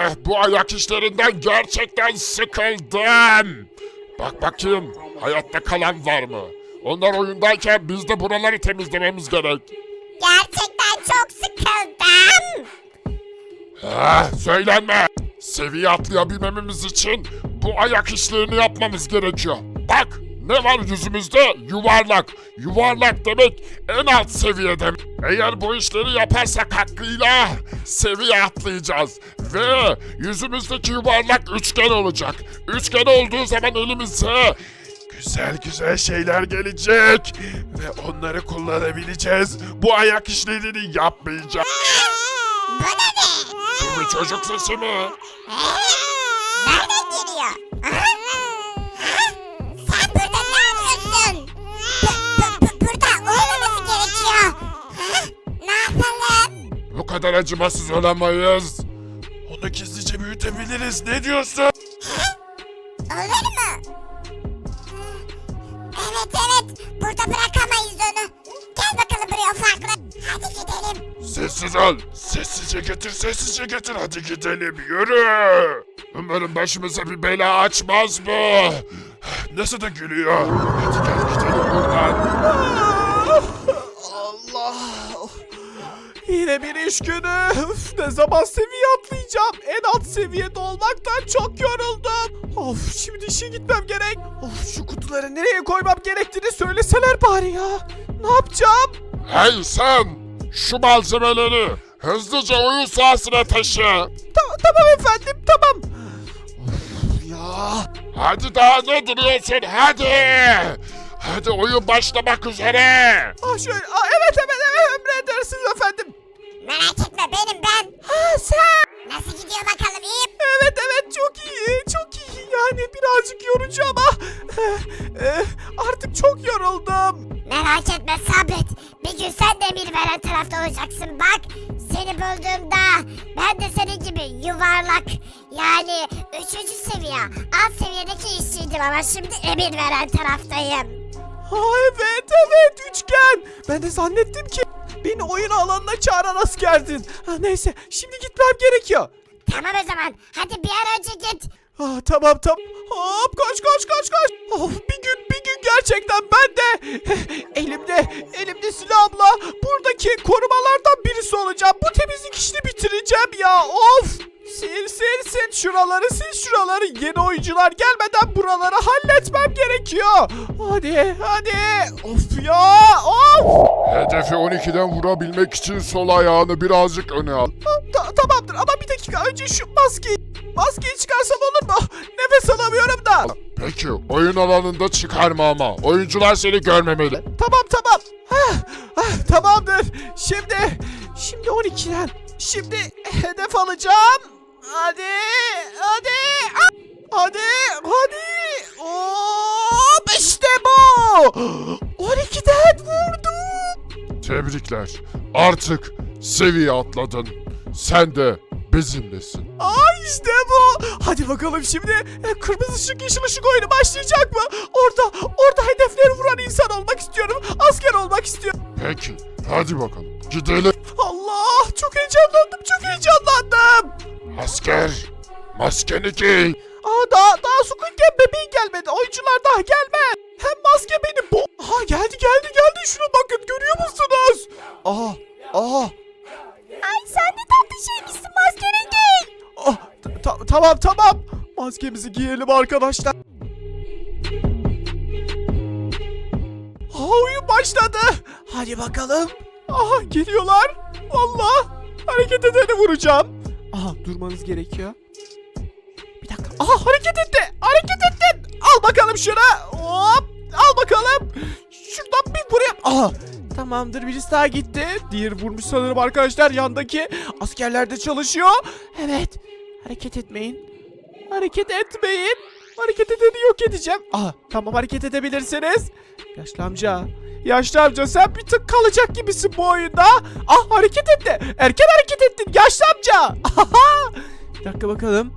Eh, bu ayak işlerinden gerçekten sıkıldım. Bak bakayım hayatta kalan var mı? Onlar oyundayken biz de buraları temizlememiz gerek. Gerçekten çok sıkıldım. Ah, söylenme. Seviye atlayabilmemiz için bu ayak işlerini yapmamız gerekiyor. Bak ne var yüzümüzde? Yuvarlak. Yuvarlak demek en alt seviyede. Eğer bu işleri yaparsak hakkıyla seviye atlayacağız. Ve yüzümüzdeki yuvarlak üçgen olacak. Üçgen olduğu zaman elimize güzel güzel şeyler gelecek. Ve onları kullanabileceğiz. Bu ayak işlerini yapmayacağız. Bu ne be? Bu bir çocuk sesi mi? Nereden geliyor? Aha. Sen burada ne yapıyorsun? Bu- bu- bu- burada olmaması gerekiyor. Ha? Ne yapalım? Bu kadar acımasız olamayız. Onu gizlice büyütebiliriz. Ne diyorsun? Olur mu? Evet evet. Burada bırakamayız onu. Gel bakalım buraya ufaklık. Hadi gidelim. Sessiz ol. Sessizce getir, sessizce getir. Hadi gidelim, yürü. Umarım başımıza bir bela açmaz bu. Nasıl da gülüyor. Hadi gel gidelim buradan. Yine bir iş günü. Üf, ne zaman seviye atlayacağım? En alt seviyede olmaktan çok yoruldum. Of şimdi işe gitmem gerek. Of şu kutuları nereye koymam gerektiğini söyleseler bari ya. Ne yapacağım? Hey sen! Şu malzemeleri hızlıca oyun sahasına taşı. Ta- tamam efendim tamam. Of ya. Hadi daha ne duruyorsun? Hadi! Hadi oyun başlamak üzere. Ah şöyle. Ah, evet evet evet emredersiniz efendim. Merak etme benim ben. Ha sen. Nasıl gidiyor bakalım iyi mi? Evet evet çok iyi çok iyi yani birazcık yorucu ama eh, eh, artık çok yoruldum. Merak etme sabret. Bir gün sen de emir veren tarafta olacaksın. Bak seni bulduğumda ben de senin gibi yuvarlak yani üçüncü seviye alt seviyedeki işçiydim ama şimdi emir veren taraftayım. Ha evet evet üçgen. Ben de zannettim ki beni oyun alanına çağıran askerdin. Ha, neyse şimdi gitmem gerekiyor. Tamam o zaman hadi bir an önce git. Ah, tamam tamam. Hop koş koş koş koş. Of bir gün bir gün gerçekten ben de elimde elimde silahımla buradaki korumalardan birisi olacağım. Bu temizlik işini bitireceğim ya. Of. Sil sil sil şuraları sil şuraları. Yeni oyuncular gelmeden buraları halletmem gerekiyor. Hadi hadi. Of ya of. Hedefi 12'den vurabilmek için sol ayağını birazcık öne al. Ta- tamamdır ama bir dakika önce şu maskeyi maskeyi çıkarsam olur mu? Nefes alamıyorum da. Peki oyun alanında çıkarma ama. Oyuncular seni görmemeli. Tamam tamam. Hah, ah, tamamdır. Şimdi şimdi 12'den. Şimdi hedef alacağım. Hadi hadi. Hadi hadi. Hop işte bu. 12'den vurdum. Tebrikler. Artık seviye atladın. Sen de bizimlesin. Aa işte bu. Hadi bakalım şimdi e, kırmızı ışık yeşil ışık oyunu başlayacak mı? Orada orada hedefleri vuran insan olmak istiyorum. Asker olmak istiyorum. Peki hadi bakalım. Gidelim. Allah çok heyecanlandım çok heyecanlandım. Asker. Maskeni giy. Aa daha daha Squid Game bebeği gelmedi. Oyuncular daha gelme. Hem maske beni bu. Aha geldi geldi geldi. Şuna bakın görüyor musunuz? Aha aha. Ay sen ne tatlı şeymişsin maskenin değil. Ah, ta- ta- tamam tamam. Maskemizi giyelim arkadaşlar. Ha oyun başladı. Hadi bakalım. Aha geliyorlar. Allah. Hareket edeni vuracağım. Aha durmanız gerekiyor. Bir dakika. Aha hareket etti. Hareket ettin. Al bakalım şuna. Hop. Al bakalım. Şuradan bir vurayım. Aha. Tamamdır birisi daha gitti. Diğer vurmuş sanırım arkadaşlar. Yandaki askerler de çalışıyor. Evet. Hareket etmeyin. Hareket etmeyin. Hareket edeni yok edeceğim. Aha tamam hareket edebilirsiniz. Yaşlı amca. Yaşlı amca sen bir tık kalacak gibisin bu oyunda. Ah hareket etti. Erken hareket ettin yaşlı amca. Bir dakika bakalım.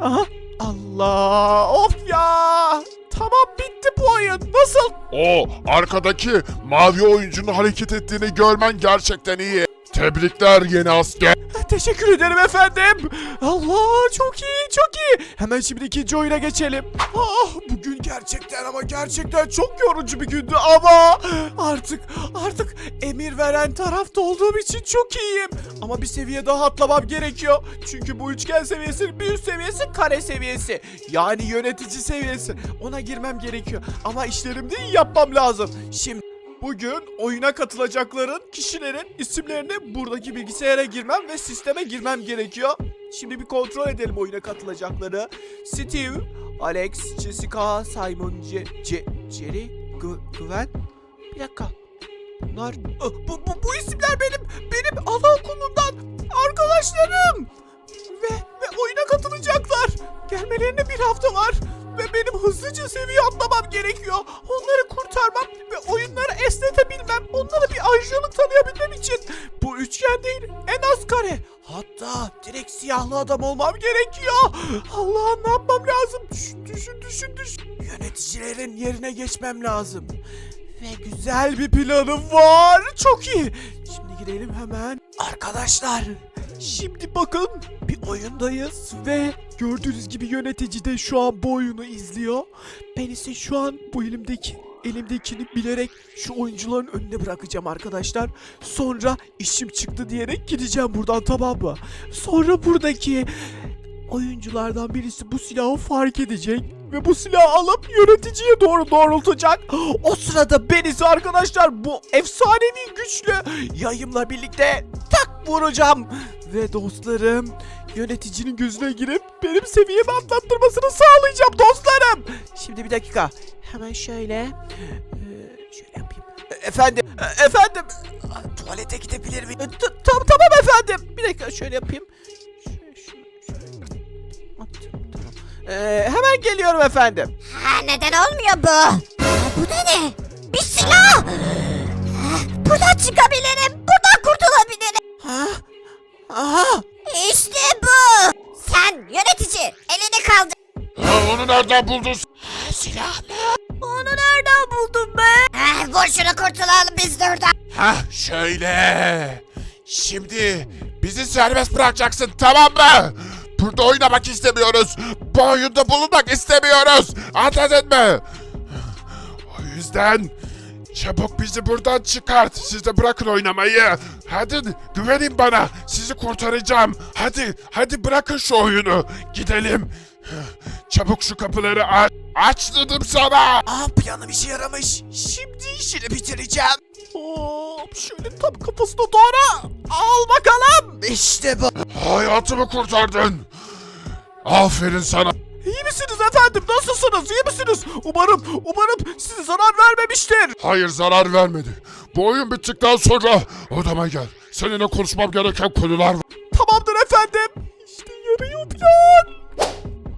Aha. Allah of ya. Tamam bitti bu oyun. Nasıl? O arkadaki mavi oyuncunun hareket ettiğini görmen gerçekten iyi. Tebrikler yeni asker. Teşekkür ederim efendim. Allah çok iyi çok iyi. Hemen şimdi ikinci oyuna geçelim. Ah bugün gerçekten ama gerçekten çok yorucu bir gündü ama artık artık emir veren tarafta olduğum için çok iyiyim. Ama bir seviye daha atlamam gerekiyor. Çünkü bu üçgen seviyesinin bir üst seviyesi kare seviyesi. Yani yönetici seviyesi. Ona girmem gerekiyor. Ama işlerimi yapmam lazım. Şimdi Bugün oyuna katılacakların kişilerin isimlerini buradaki bilgisayara girmem ve sisteme girmem gerekiyor. Şimdi bir kontrol edelim oyuna katılacakları. Steve, Alex, Jessica, Simon, C, C, Jerry, Gü- Güven. Bir dakika. Bunlar Ah, bu, bu, bu isimler benim benim anaokulundan arkadaşlarım. Ve ve oyuna katılacaklar. Gelmelerine bir hafta var benim hızlıca seviye atlamam gerekiyor. Onları kurtarmam ve oyunları esnetebilmem, onlara bir ayrıcalık tanıyabilmem için bu üçgen değil en az kare. Hatta direkt siyahlı adam olmam gerekiyor. Allah'ım ne yapmam lazım? Düşün, düşün, düşün, düşün. Yöneticilerin yerine geçmem lazım. Ve güzel bir planım var. Çok iyi. Şimdi gidelim hemen. Arkadaşlar, şimdi bakın bir oyundayız ve gördüğünüz gibi yönetici de şu an bu oyunu izliyor. Ben ise şu an bu elimdeki elimdekini bilerek şu oyuncuların önüne bırakacağım arkadaşlar. Sonra işim çıktı diyerek gideceğim buradan tamam mı? Sonra buradaki oyunculardan birisi bu silahı fark edecek ve bu silahı alıp yöneticiye doğru doğrultacak. O sırada ben ise arkadaşlar bu efsanevi güçlü yayımla birlikte tak vuracağım. Ve dostlarım yöneticinin gözüne girip benim seviyemi atlattırmasını sağlayacağım dostlarım. Şimdi bir dakika. Hemen şöyle. eee, şöyle yapayım. E- Efendim, e- efendim. Tuvalete gidebilir miyim? E, Tamam tamam efendim. Bir dakika şöyle yapayım. Ee, hemen geliyorum efendim. Ha neden olmuyor bu? Bu da ne? Bir silah! Buradan çıkabilirim. Buradan nereden buldun? Silah mı? Onu nereden buldun be? Ha, şunu kurtulalım biz de oradan. Ha şöyle. Şimdi bizi serbest bırakacaksın tamam mı? Burada oynamak istemiyoruz. Bu oyunda bulunmak istemiyoruz. Anladın mı? O yüzden çabuk bizi buradan çıkart. Siz de bırakın oynamayı. Hadi güvenin bana. Sizi kurtaracağım. Hadi, hadi bırakın şu oyunu. Gidelim. Çabuk şu kapıları aç. Aç dedim sana. Aa planım işe yaramış. Şimdi işini bitireceğim. Hop şöyle tam kafasına doğru. Al bakalım. İşte bu. Hayatımı kurtardın. Aferin sana. İyi misiniz efendim? Nasılsınız? İyi misiniz? Umarım, umarım size zarar vermemiştir. Hayır zarar vermedi. Bu oyun bittikten sonra odama gel. Seninle konuşmam gereken konular var. Tamamdır efendim. İşte yarıyor plan.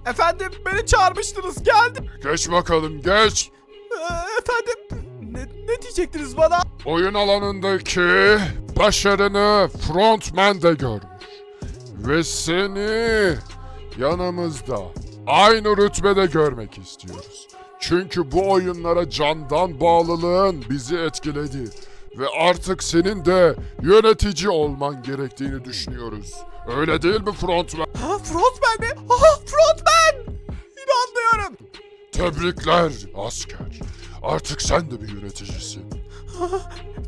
Efendim beni çağırmıştınız. Geldim. Geç bakalım geç. Ee, efendim ne, ne diyecektiniz bana? Oyun alanındaki başarını frontman de görmüş. Ve seni yanımızda aynı rütbede görmek istiyoruz. Çünkü bu oyunlara candan bağlılığın bizi etkiledi. Ve artık senin de yönetici olman gerektiğini düşünüyoruz. Öyle değil mi frontman? Ha frontman mi? Aha frontman. İnanmıyorum. Tebrikler asker. Artık sen de bir yöneticisin.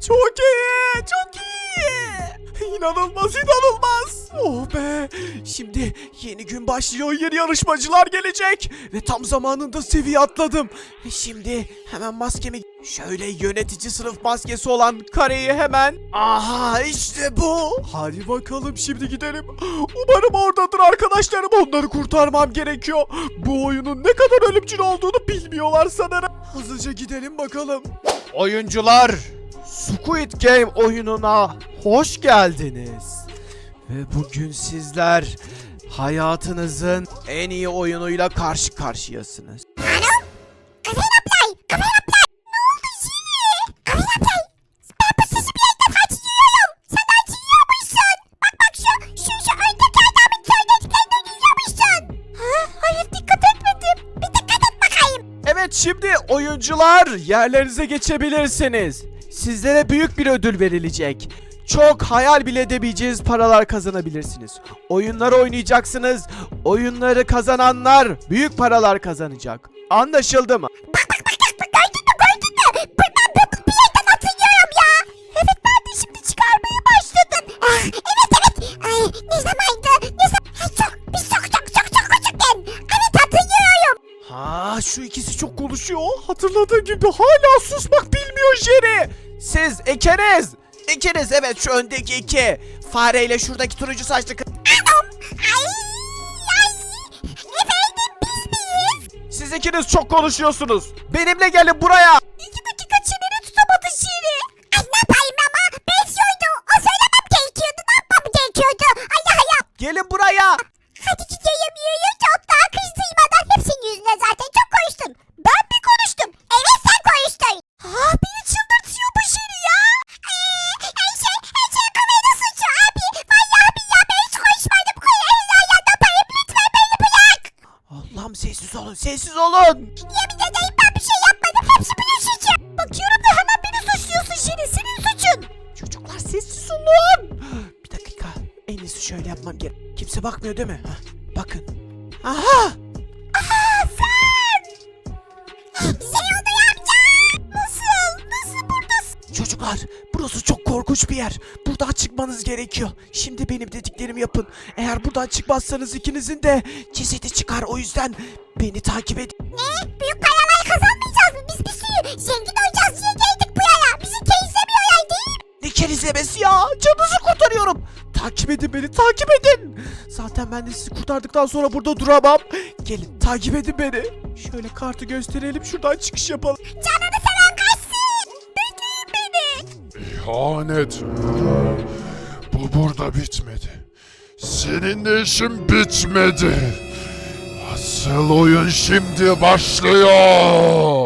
Çok iyi, çok iyi. İnanılmaz, inanılmaz. Oh be. Şimdi yeni gün başlıyor, yeni yarışmacılar gelecek. Ve tam zamanında seviye atladım. Şimdi hemen maskemi... Şöyle yönetici sınıf maskesi olan kareyi hemen... Aha işte bu. Hadi bakalım şimdi gidelim. Umarım oradadır arkadaşlarım. Onları kurtarmam gerekiyor. Bu oyunun ne kadar ölümcül olduğunu bilmiyorlar sanırım. Hızlıca gidelim bakalım. Oyuncular, Squid Game oyununa hoş geldiniz. Ve bugün sizler hayatınızın en iyi oyunuyla karşı karşıyasınız. Alo? Kafein ablay! Kafein ablay! Ne oldu şimdi? Kafein ablay! Ben bu sesi bir ilk defa duyuyorum. Sen daha duyuyormuşsun. Bak bak şu, şu, şu öndeki adamın söylediklerini duyuyormuşsun. Ha? Hayır dikkat etmedim. Bir dikkat et bakayım. Evet şimdi oyuncular yerlerinize geçebilirsiniz. Sizlere büyük bir ödül verilecek. çok hayal bile edemeyeceğiniz paralar kazanabilirsiniz. Oyunları oynayacaksınız. Oyunları kazananlar büyük paralar kazanacak. Anlaşıldı mı? Bak bak bak bak gördün mü gördün mü? Ben, ben, ben bir yerden hatırlıyorum ya. Evet ben de şimdi çıkarmaya başladın. Ah, evet evet. Ay ne zamandı? Ne zaman? Ay, çok biz çok çok çok çok küçükken. Evet hatırlıyorum. Ha şu ikisi çok konuşuyor. Hatırladığı gibi hala susmak bilmiyor Jerry. Siz ikiniz. İkiniz evet şu öndeki iki. Fareyle şuradaki turuncu saçlı kız. Siz ikiniz çok konuşuyorsunuz. Benimle gelin buraya. Sessiz olun ederim ben bir şey yapmadım. Hepsi bunun suçu. Bakıyorum da hemen beni suçluyorsun Şiri. Senin suçun. Çocuklar sessiz olun. Bir dakika. En iyisi şöyle yapmam gerek. Kimse bakmıyor değil mi? Hah, bakın. Aha! Aa sen. Şey oldu amca. Nasıl? Nasıl buradasın? Çocuklar korkunç bir yer. Buradan çıkmanız gerekiyor. Şimdi benim dediklerimi yapın. Eğer buradan çıkmazsanız ikinizin de cesedi çıkar. O yüzden beni takip edin. Ne? Büyük paralar kazanmayacağız mı? Biz bir sürü zengin olacağız diye geldik bu yaya. Bizi keyiflemiyor yay değil. Ne kerizlemesi ya? Canınızı kurtarıyorum. Takip edin beni, takip edin. Zaten ben de sizi kurtardıktan sonra burada duramam. Gelin takip edin beni. Şöyle kartı gösterelim şuradan çıkış yapalım. Canını İhanet. Bu burada bitmedi. Seninle işim bitmedi. Asıl oyun şimdi başlıyor.